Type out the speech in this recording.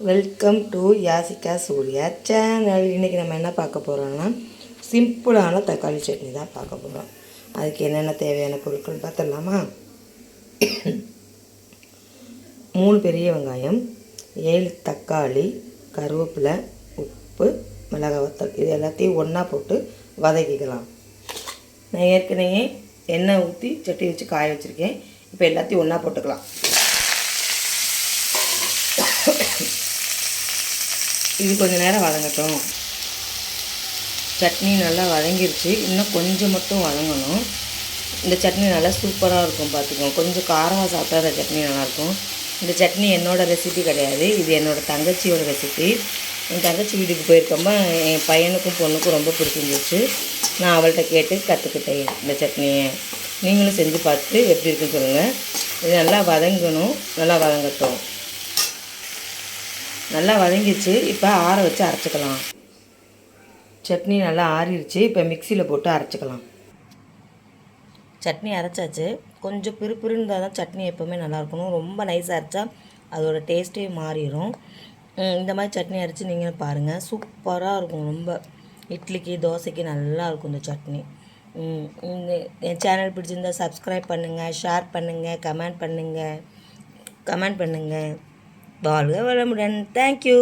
Welcome to Yasika Surya channel இன்றைக்கி நம்ம என்ன பார்க்க போகிறோம்னா சிம்பிளான தக்காளி சட்னி தான் பார்க்க போகிறோம் அதுக்கு என்னென்ன தேவையான பொருட்கள் பார்த்துடலாமா? மூணு பெரிய வெங்காயம் ஏழு தக்காளி கருவேப்பிலை உப்பு மிளகாய் வத்தல். இது எல்லாத்தையும் ஒன்றா போட்டு வதக்கிக்கலாம். நான் ஏற்கனவே எண்ணெய் ஊற்றி சட்டி வச்சு காய வச்சுருக்கேன். இப்போ எல்லாத்தையும் ஒன்றா போட்டுக்கலாம். இது கொஞ்சம் நேரம் வதங்கட்டும். சட்னி நல்லா வதங்கிருச்சு. இன்னும் கொஞ்சம் மட்டும் வதங்கணும். இந்த சட்னி நல்லா சூப்பராக இருக்கும் பார்த்துக்கோங்க கொஞ்சம் காரமாக சாப்பிட்டா அந்த சட்னி நல்லாயிருக்கும். இந்த சட்னி என்னோடய ரெசிபி கிடையாது. இது என்னோடய தங்கச்சியோட ரெசிபி என் தங்கச்சி வீட்டுக்கு போயிருக்கப்ப என் பையனுக்கும் பொண்ணுக்கும் ரொம்ப பிடிச்சிருந்துச்சு. நான் அவள்கிட்ட கேட்டு கற்றுக்கிட்டேன் இந்த சட்னியை. நீங்களும் செஞ்சு பார்த்து எப்படி இருக்குன்னு சொல்லுங்கள் இது நல்லா வதங்கணும். நல்லா வதங்கட்டும். நல்லா வதங்கிச்சு இப்போ ஆற வச்சு அரைச்சிக்கலாம். சட்னி நல்லா ஆறிடுச்சு. இப்போ மிக்சியில் போட்டு அரைச்சிக்கலாம். சட்னி அரைச்சாச்சு. கொஞ்சம் பிறுபிறுன்னு இருந்தால் தான் சட்னி எப்போவுமே நல்லா இருக்கணும். ரொம்ப நைஸாக அரைச்சா அதோட டேஸ்ட்டே மாறிடும் இந்த மாதிரி சட்னி அரைச்சி நீங்கள் பாருங்கள் சூப்பராக இருக்கும். ரொம்ப இட்லிக்கு தோசைக்கு நல்லாயிருக்கும் இந்த சட்னி. இந்த என் சேனல் பிடிச்சிருந்தா சப்ஸ்கிரைப் பண்ணுங்கள் ஷேர் பண்ணுங்கள் கமெண்ட் பண்ணுங்கள் கமெண்ட் பண்ணுங்கள் வாழ்க வளமுடன் தேங்க்யூ